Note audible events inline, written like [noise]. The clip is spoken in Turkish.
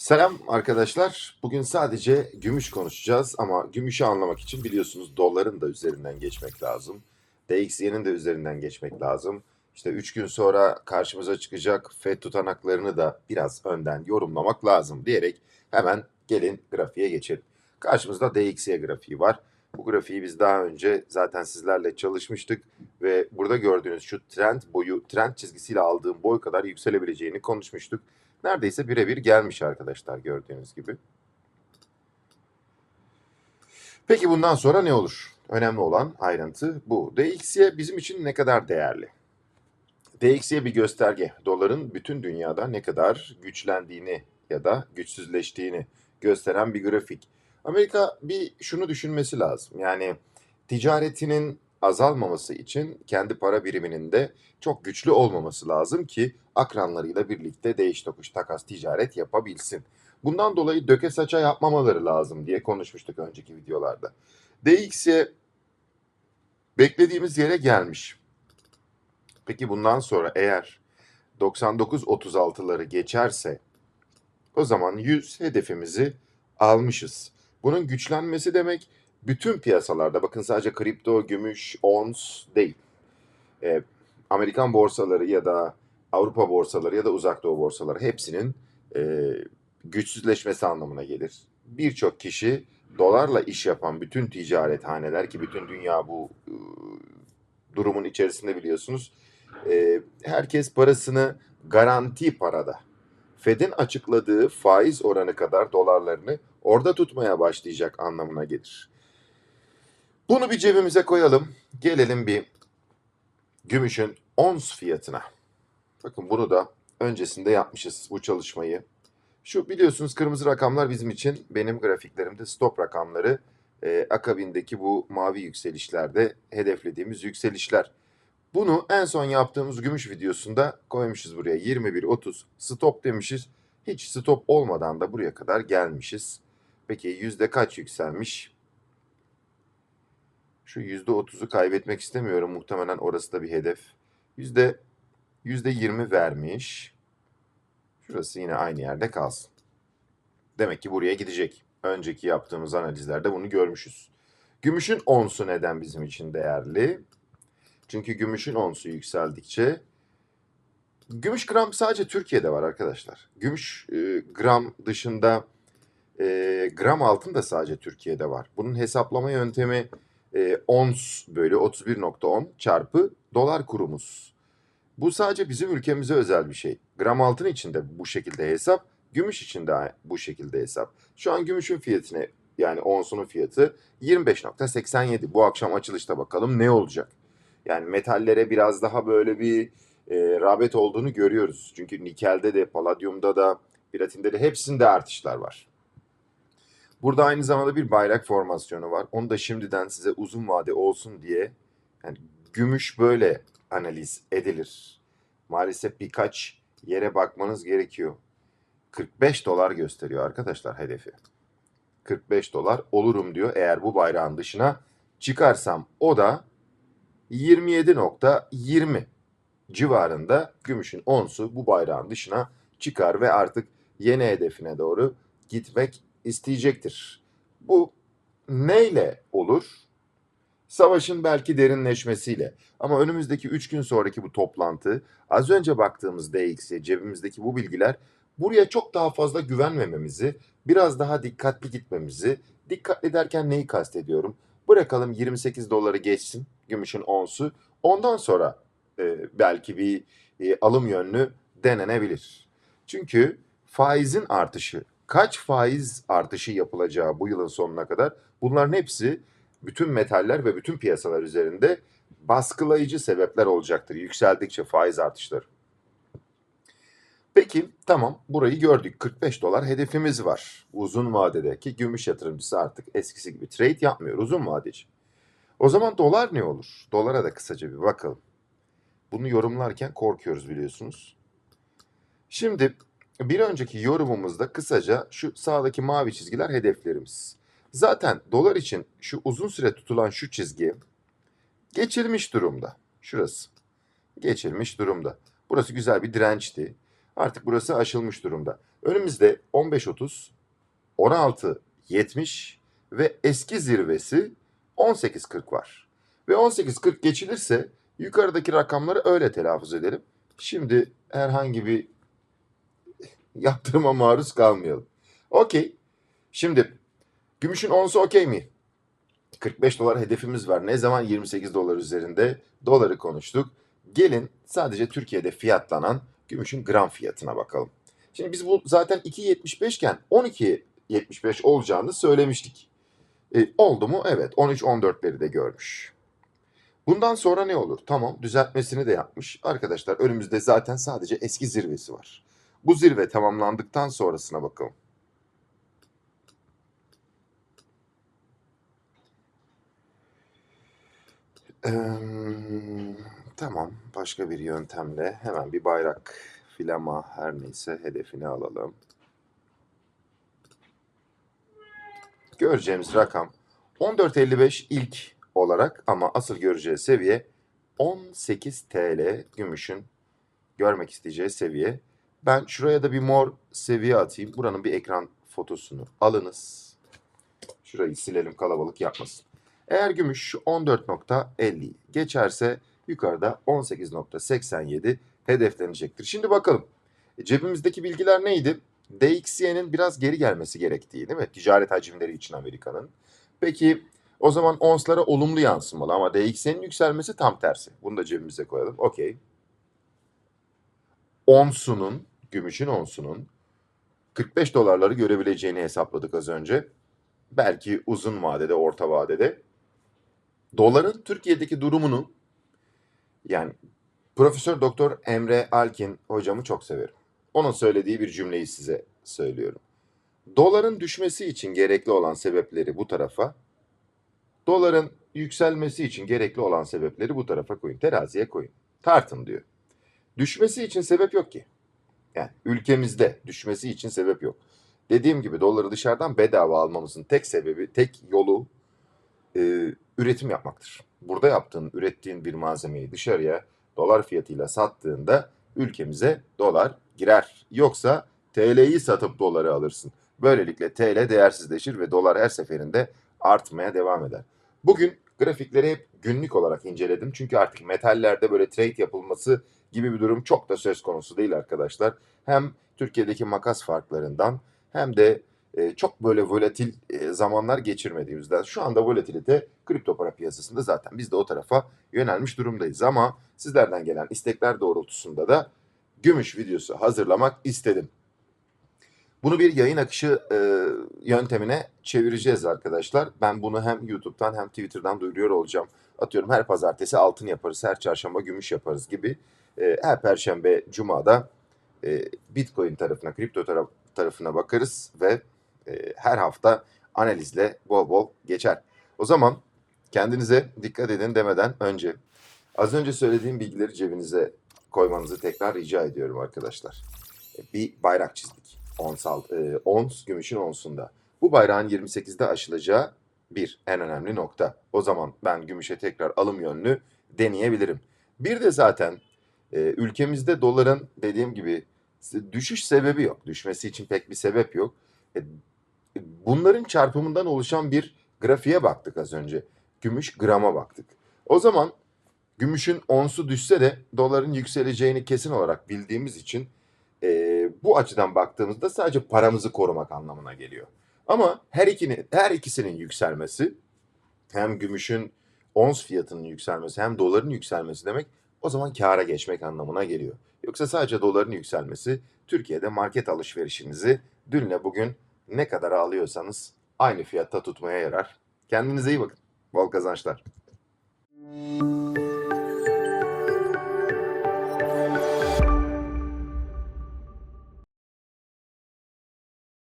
Selam arkadaşlar. Bugün sadece gümüş konuşacağız ama gümüşü anlamak için biliyorsunuz doların da üzerinden geçmek lazım. DXY'nin de üzerinden geçmek lazım. İşte 3 gün sonra karşımıza çıkacak FED tutanaklarını da biraz önden yorumlamak lazım diyerek hemen gelin grafiğe geçelim. Karşımızda DXY grafiği var. Bu grafiği biz daha önce zaten sizlerle çalışmıştık ve burada gördüğünüz şu trend boyu, trend çizgisiyle aldığım boy kadar yükselebileceğini konuşmuştuk. Neredeyse birebir gelmiş arkadaşlar gördüğünüz gibi. Peki bundan sonra ne olur? Önemli olan ayrıntı bu. DXY bizim için ne kadar değerli? DXY bir gösterge. Doların bütün dünyada ne kadar güçlendiğini ya da güçsüzleştiğini gösteren bir grafik. Amerika bir şunu düşünmesi lazım. Yani ticaretinin azalmaması için kendi para biriminin de çok güçlü olmaması lazım ki akranlarıyla birlikte değiş tokuş takas ticaret yapabilsin. Bundan dolayı döke saça yapmamaları lazım diye konuşmuştuk önceki videolarda. DXY beklediğimiz yere gelmiş. Peki bundan sonra eğer 99.36'ları geçerse o zaman 100 hedefimizi almışız. Bunun güçlenmesi demek bütün piyasalarda bakın sadece kripto, gümüş, ons değil. Ee, Amerikan borsaları ya da Avrupa borsaları ya da uzak doğu borsaları hepsinin e, güçsüzleşmesi anlamına gelir. Birçok kişi dolarla iş yapan bütün ticarethaneler ki bütün dünya bu e, durumun içerisinde biliyorsunuz. E, herkes parasını garanti parada Fed'in açıkladığı faiz oranı kadar dolarlarını orada tutmaya başlayacak anlamına gelir. Bunu bir cebimize koyalım. Gelelim bir gümüşün ons fiyatına. Bakın bunu da öncesinde yapmışız bu çalışmayı. Şu biliyorsunuz kırmızı rakamlar bizim için benim grafiklerimde stop rakamları. E, akabindeki bu mavi yükselişlerde hedeflediğimiz yükselişler. Bunu en son yaptığımız gümüş videosunda koymuşuz buraya. 21.30 stop demişiz. Hiç stop olmadan da buraya kadar gelmişiz. Peki yüzde kaç yükselmiş? Şu yüzde otuzu kaybetmek istemiyorum. Muhtemelen orası da bir hedef. Yüzde yüzde yirmi vermiş. Şurası yine aynı yerde kalsın. Demek ki buraya gidecek. Önceki yaptığımız analizlerde bunu görmüşüz. Gümüşün onsu neden bizim için değerli? Çünkü gümüşün onsu yükseldikçe gümüş gram sadece Türkiye'de var arkadaşlar. Gümüş e, gram dışında e, gram altın da sadece Türkiye'de var. Bunun hesaplama yöntemi e, ons bölü 31.10 çarpı dolar kurumuz. Bu sadece bizim ülkemize özel bir şey. Gram altın için de bu şekilde hesap, gümüş için de bu şekilde hesap. Şu an gümüşün fiyatını yani onsunun fiyatı 25.87. Bu akşam açılışta bakalım ne olacak. Yani metallere biraz daha böyle bir e, rağbet olduğunu görüyoruz. Çünkü nikelde de, paladyumda da, platinde de hepsinde artışlar var. Burada aynı zamanda bir bayrak formasyonu var. Onu da şimdiden size uzun vade olsun diye yani gümüş böyle analiz edilir. Maalesef birkaç yere bakmanız gerekiyor. 45 dolar gösteriyor arkadaşlar hedefi. 45 dolar olurum diyor eğer bu bayrağın dışına çıkarsam o da 27.20 civarında gümüşün onsu bu bayrağın dışına çıkar ve artık yeni hedefine doğru gitmek isteyecektir. Bu neyle olur? Savaşın belki derinleşmesiyle. Ama önümüzdeki 3 gün sonraki bu toplantı, az önce baktığımız DX'e, cebimizdeki bu bilgiler buraya çok daha fazla güvenmememizi, biraz daha dikkatli gitmemizi, dikkatli derken neyi kastediyorum? Bırakalım 28 doları geçsin gümüşün onsu. Ondan sonra e, belki bir e, alım yönlü denenebilir. Çünkü faizin artışı, kaç faiz artışı yapılacağı bu yılın sonuna kadar bunların hepsi bütün metaller ve bütün piyasalar üzerinde baskılayıcı sebepler olacaktır yükseldikçe faiz artışları. Peki tamam burayı gördük 45 dolar hedefimiz var uzun vadedeki gümüş yatırımcısı artık eskisi gibi trade yapmıyor uzun vadeci. O zaman dolar ne olur? Dolara da kısaca bir bakalım. Bunu yorumlarken korkuyoruz biliyorsunuz. Şimdi bir önceki yorumumuzda kısaca şu sağdaki mavi çizgiler hedeflerimiz. Zaten dolar için şu uzun süre tutulan şu çizgi geçilmiş durumda. Şurası. Geçilmiş durumda. Burası güzel bir dirençti. Artık burası aşılmış durumda. Önümüzde 15.30, 16.70 ve eski zirvesi 18.40 var. Ve 18.40 geçilirse yukarıdaki rakamları öyle telaffuz edelim. Şimdi herhangi bir [laughs] yaptırıma maruz kalmayalım. Okey. Şimdi gümüşün onsu okey mi? 45 dolar hedefimiz var. Ne zaman 28 dolar üzerinde doları konuştuk. Gelin sadece Türkiye'de fiyatlanan gümüşün gram fiyatına bakalım. Şimdi biz bu zaten 2.75 iken 12.75 olacağını söylemiştik. E, oldu mu? Evet. 13-14'leri de görmüş. Bundan sonra ne olur? Tamam düzeltmesini de yapmış. Arkadaşlar önümüzde zaten sadece eski zirvesi var. Bu zirve tamamlandıktan sonrasına bakalım. Eee, tamam. Başka bir yöntemle hemen bir bayrak, flama her neyse hedefini alalım. Göreceğimiz rakam 14.55 ilk olarak ama asıl göreceği seviye 18 TL gümüşün görmek isteyeceği seviye. Ben şuraya da bir mor seviye atayım. Buranın bir ekran fotosunu alınız. Şurayı silelim kalabalık yapmasın. Eğer gümüş şu 14.50 geçerse yukarıda 18.87 hedeflenecektir. Şimdi bakalım. E, Cebimizdeki bilgiler neydi? DXY'nin biraz geri gelmesi gerektiği değil mi? Ticaret hacimleri için Amerika'nın. Peki o zaman onslara olumlu yansımalı ama DXY'nin yükselmesi tam tersi. Bunu da cebimize koyalım. Okey. Onsunun, gümüşün onsunun 45 dolarları görebileceğini hesapladık az önce. Belki uzun vadede, orta vadede. Doların Türkiye'deki durumunu yani Profesör Doktor Emre Alkin hocamı çok severim. Onun söylediği bir cümleyi size söylüyorum. Doların düşmesi için gerekli olan sebepleri bu tarafa, doların yükselmesi için gerekli olan sebepleri bu tarafa koyun. Teraziye koyun. Tartın diyor. Düşmesi için sebep yok ki. Yani ülkemizde düşmesi için sebep yok. Dediğim gibi doları dışarıdan bedava almamızın tek sebebi, tek yolu e, üretim yapmaktır. Burada yaptığın, ürettiğin bir malzemeyi dışarıya dolar fiyatıyla sattığında ülkemize dolar girer. Yoksa TL'yi satıp doları alırsın. Böylelikle TL değersizleşir ve dolar her seferinde artmaya devam eder. Bugün grafikleri hep günlük olarak inceledim. Çünkü artık metallerde böyle trade yapılması gibi bir durum çok da söz konusu değil arkadaşlar. Hem Türkiye'deki makas farklarından hem de e, çok böyle volatil e, zamanlar geçirmediğimizden şu anda volatilite kripto para piyasasında zaten biz de o tarafa yönelmiş durumdayız ama sizlerden gelen istekler doğrultusunda da gümüş videosu hazırlamak istedim. Bunu bir yayın akışı e, yöntemine çevireceğiz arkadaşlar. Ben bunu hem YouTube'dan hem Twitter'dan duyuruyor olacağım. Atıyorum her pazartesi altın yaparız, her çarşamba gümüş yaparız gibi. E, her perşembe, cumada e, Bitcoin tarafına, kripto taraf, tarafına bakarız ve e, her hafta analizle bol bol geçer. O zaman kendinize dikkat edin demeden önce az önce söylediğim bilgileri cebinize koymanızı tekrar rica ediyorum arkadaşlar. E, Bir bayrak çizdik. Onsal, e, ons gümüşün onsunda. Bu bayrağın 28'de aşılacağı bir en önemli nokta. O zaman ben gümüşe tekrar alım yönlü deneyebilirim. Bir de zaten e, ülkemizde doların dediğim gibi düşüş sebebi yok. Düşmesi için pek bir sebep yok. E, bunların çarpımından oluşan bir grafiğe baktık az önce. Gümüş grama baktık. O zaman gümüşün onsu düşse de doların yükseleceğini kesin olarak bildiğimiz için e, bu açıdan baktığımızda sadece paramızı korumak anlamına geliyor. Ama her ikinin her ikisinin yükselmesi hem gümüşün ons fiyatının yükselmesi hem doların yükselmesi demek o zaman kâra geçmek anlamına geliyor. Yoksa sadece doların yükselmesi Türkiye'de market alışverişinizi dünle bugün ne kadar alıyorsanız aynı fiyatta tutmaya yarar. Kendinize iyi bakın. Bol kazançlar.